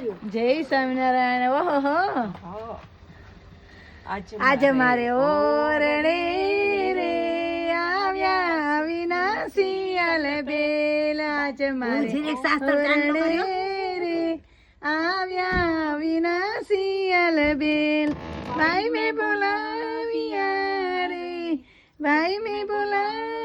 જય સ્વામિનારાયણ ઓહો હા. આજે મારે ઓરણે રે આવ્યા વિનાશી અલ બેલ. આજ મારે? ઓરણે રે આવ્યા વિનાશી અલ બેલ. ભાઈ મેં બોલાવ્યા રે ભાઈ મેં બોલાવ્યા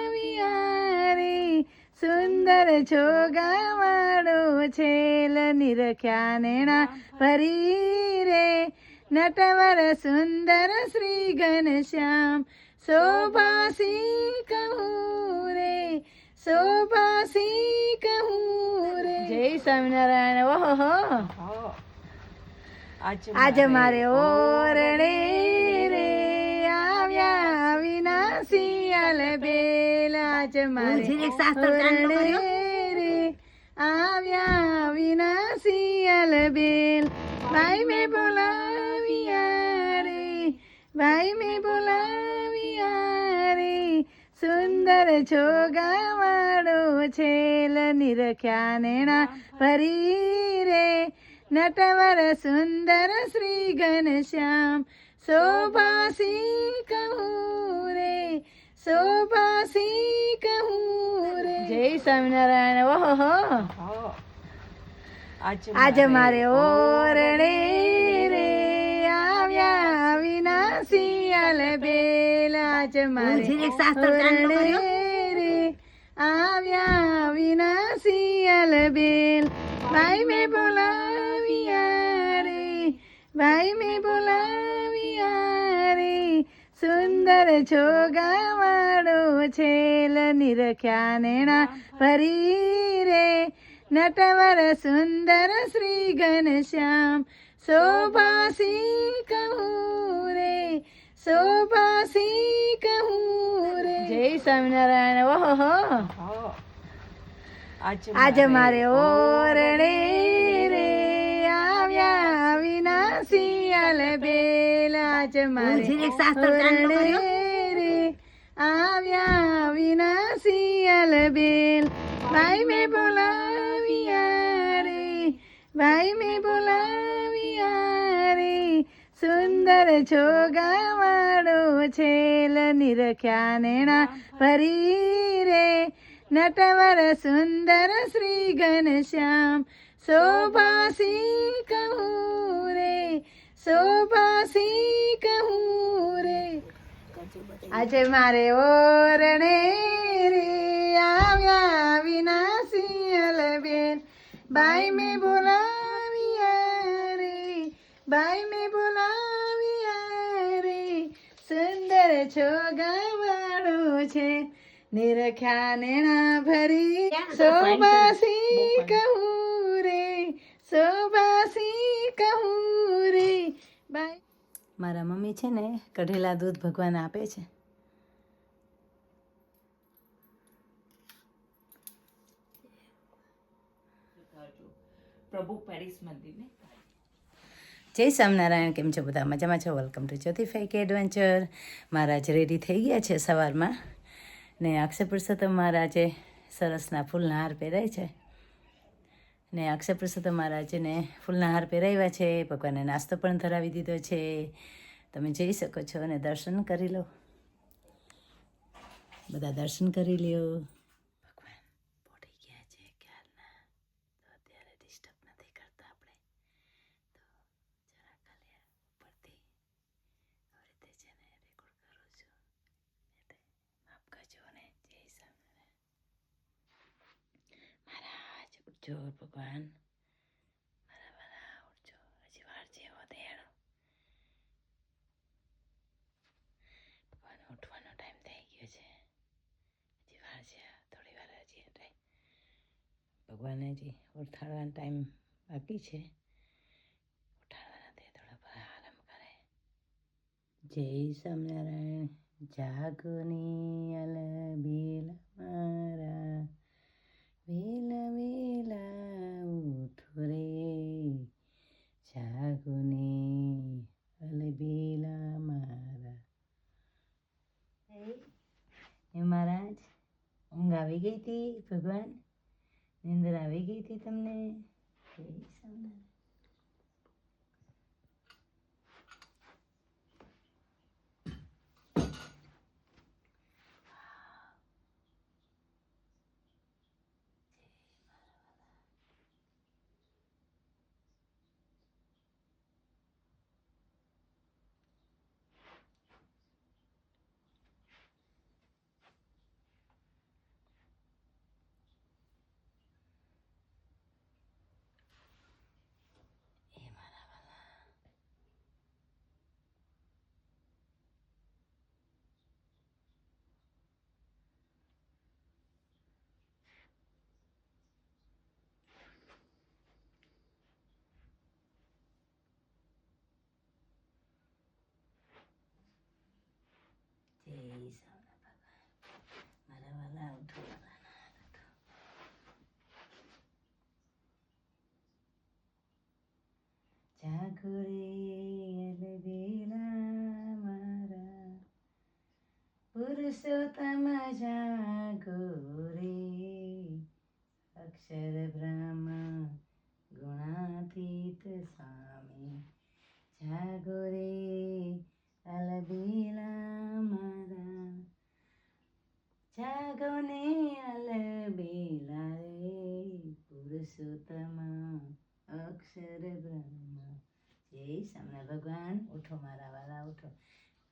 સુંદર છોગાવાળો છેલ નિરખ્યા નેણા ભરી રે. નટવર સુંદર શ્રી ઘનશ્યામ શોભાસી કહું રે શોભાસી કહું રે. જય સ્વામિનારાયણ ઓહો આજે મારે ઓરડે રે આવ્યા વિના અલ બેલ આજ મારે રે આવ્યા વિનાશી સિયલ બેલ. ભાઈ મેં બોલાવ્યા રે ભાઈ મેં બોલાવ્યા રે. સુંદર છોગાવાળો છેલ નિરખ્યા નેણા ભરી રે. નટવર સુંદર શ્રી ઘનશ્યામ શોભાસી કહું રે. શોભાસી કહું રે જય સ્વામિનારાયણ ઓહો આજે મારે ઓરણે રે આવ્યા વિનાશી અલ બેલ આજ મારે? ઓરણે રે આવ્યા વિનાશી અલ બેલ ભાઈ મેં બોલાવ્યા રે ભાઈ મેં બોલાવ્યા સુંદર છોગાવાળો છેલ નિરખ્યા નેણા ભરી રે નટવર સુંદર શ્રી ઘનશ્યામ શોભાસી કહું રે શોભાસી કહું રે જય સ્વામિનારાયણ ઓહો આજે મારે ઓરણે રે આવ્યા વિના અલ બેલ આજ મારે રે આવ્યા વિનાશી બેલ. ભાઈ મેં બોલાવ્યા રે ભાઈ મેં બોલાવ્યા રે. સુંદર છોગાવાળો છેલ નિરખ્યા નેણા ભરી રે. નટવર સુંદર શ્રી ઘનશ્યામ શોભાસી કહું રે. શોભાસી કહું રે આજે મારે ઓરણે રે આવ્યા વિનાશી અલબેન બાઈ મેં બોલાવ્યા રે બાઈ મેં બોલાવ્યા રે. સુંદર છોગાવાળો છે નિરખ્યા નેણા ભરી. શોભાસી કહું શોભાસી કહું રે બાય. મારા મમ્મી છે ને કઢેલા દૂધ ભગવાન આપે છે. પ્રભુ પેરિસ મંદિર જય સ્વામિનારાયણ કેમ છો બધા? મજામાં છો? Welcome to Jyoti fake adventure મારા જ રેડી થઈ ગયા છે સવારમાં. ને અક્ષય પુરુષોત્તમ મહારાજે સરસના ફૂલના હાર પહેરાય છે. ને અક્ષય મહારાજને ફૂલના હાર પહેરાવ્યા છે, ભગવાનને નાસ્તો પણ ધરાવી દીધો છે. તમે જઈ શકો છો અને દર્શન કરી લો. બધા દર્શન કરી લ્યો ભગવાન પોઢી ગયા છે ક્યારના તો અત્યારે ડિસ્ટર્બ નથી કરતા આપણે તો જરા ખાલી ઉપરથી આવી રીતે છે ને રેકોર્ડ કરું છું એટલે માફ કરજો ને જય સ્વામિનારાયણ મહારાજ ભગવાન મારા વાલા ઉઠજો હજી વાર છે વધે ભગવાન ઉઠવાનો ટાઈમ થઈ ગયો છે હજી વાર છે થોડી વાર હજી ટાઈમ ભગવાને હજી ઉઠાડવાનો ટાઈમ બાકી છે ઉઠાડવાના તે થોડા આરામ કરે જય સ્વામિનારાયણ જાગની અલ બિલ મારા વેલા ઉઠો રે જાગુને અલ બેલા મારા એ મહારાજ ઊંઘ આવી ગઈ હતી ભગવાન? નિંદર આવી ગઈ હતી તમને? જય સ્વામિનારાયણ ઘોરે અલબેલા મારા પુરુષોત્તમ જાગો રે અક્ષર બ્રહ્મ ગુણાતીત સ્વામી જાગો રે અલબેલા મારા જાગો ને અલબેલા રે પુરુષોત્તમ અક્ષર બ્રહ્મ જય સામના ભગવાન ઉઠો, મારા વાલા ઉઠો.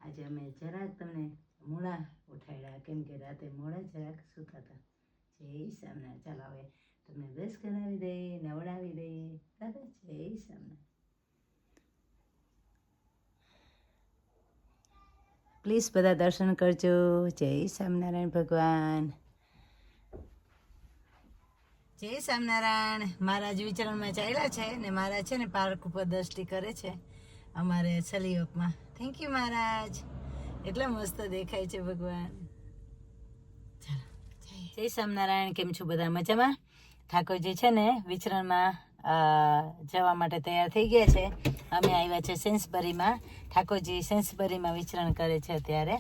આજે અમે જરાક તમને મોડા ઉઠાડ્યા, કેમ કે રાતે મોડા જરાક સૂતા હતા જય સામના ચાલો હવે તમને બ્રશ કરાવી દે નવડાવી દઈ બરાબર જય સામના પ્લીઝ બધા દર્શન કરજો. જય સ્વામિનારાયણ ભગવાન. જય સ્વામિનારાયણ. મહારાજ વિચરણમાં ચાલ્યા છે ને મહારાજ છે ને પાર્ક ઉપર દ્રષ્ટિ કરે છે અમારે સલીયોગમાં થેન્ક યુ મહારાજ. એટલા મસ્ત દેખાય છે ભગવાન. જય- સ્વામિનારાયણ. કેમ છો બધા? મજામાં? ઠાકોરજી છે ને વિચરણમાં જવા માટે તૈયાર થઈ ગયા છે. અમે આવ્યા છે સેન્સબરીમાં. ઠાકોરજી સેન્સબરીમાં વિચરણ કરે છે અત્યારે.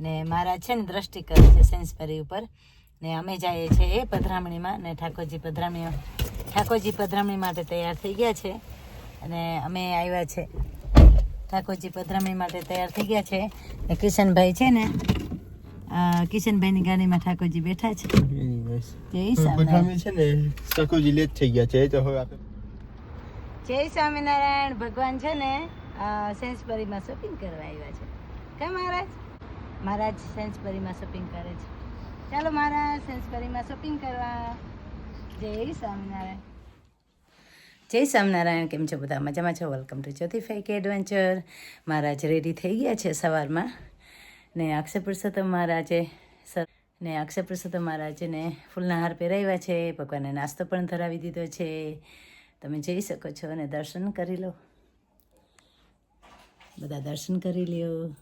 ને મહારાજ છે ને દ્રષ્ટિ કરે છે સેન્સબરી ઉપર. ને અમે જઈએ છીએ એ પધરામણીમાં ને ઠાકોરજી પધરામણી ઠાકોરજી પધરામણી માટે તૈયાર થઈ ગયા છે અને અમે આવ્યા છે. ઠાકોરજી પધરામણી માટે તૈયાર થઈ ગયા છે. ને કિશનભાઈ છે ને કિશનભાઈની ગાડીમાં ઠાકોરજી બેઠા છે. જય છે ને સકુજી લેટ થઈ ગયા છે તો હવે જય સ્વામિનારાયણ ભગવાન છે ને સેન્સપરીમાં શોપિંગ કરવા આવ્યા છે. કે મહારાજ? મહારાજ સેન્સપરીમાં શોપિંગ કરે છે. ચાલો મારા સેન્સબરીમાં શોપિંગ કરવા. જય સ્વામિનારાયણ. જય સ્વામિનારાયણ, કેમ છો બધા? મજામાં છો? Welcome to Jyoti fake adventure Maharaj ready થઈ ગયા છે સવારમાં. ને અક્ષય પુરુષોત્તમ મહારાજે સર ને અક્ષય પુરુષોત્તમ મહારાજને ફૂલના હાર પહેરાવ્યા છે. ભગવાનને નાસ્તો પણ ધરાવી દીધો છે. તમે જઈ શકો છો અને દર્શન કરી લો. બધા દર્શન કરી લ્યો.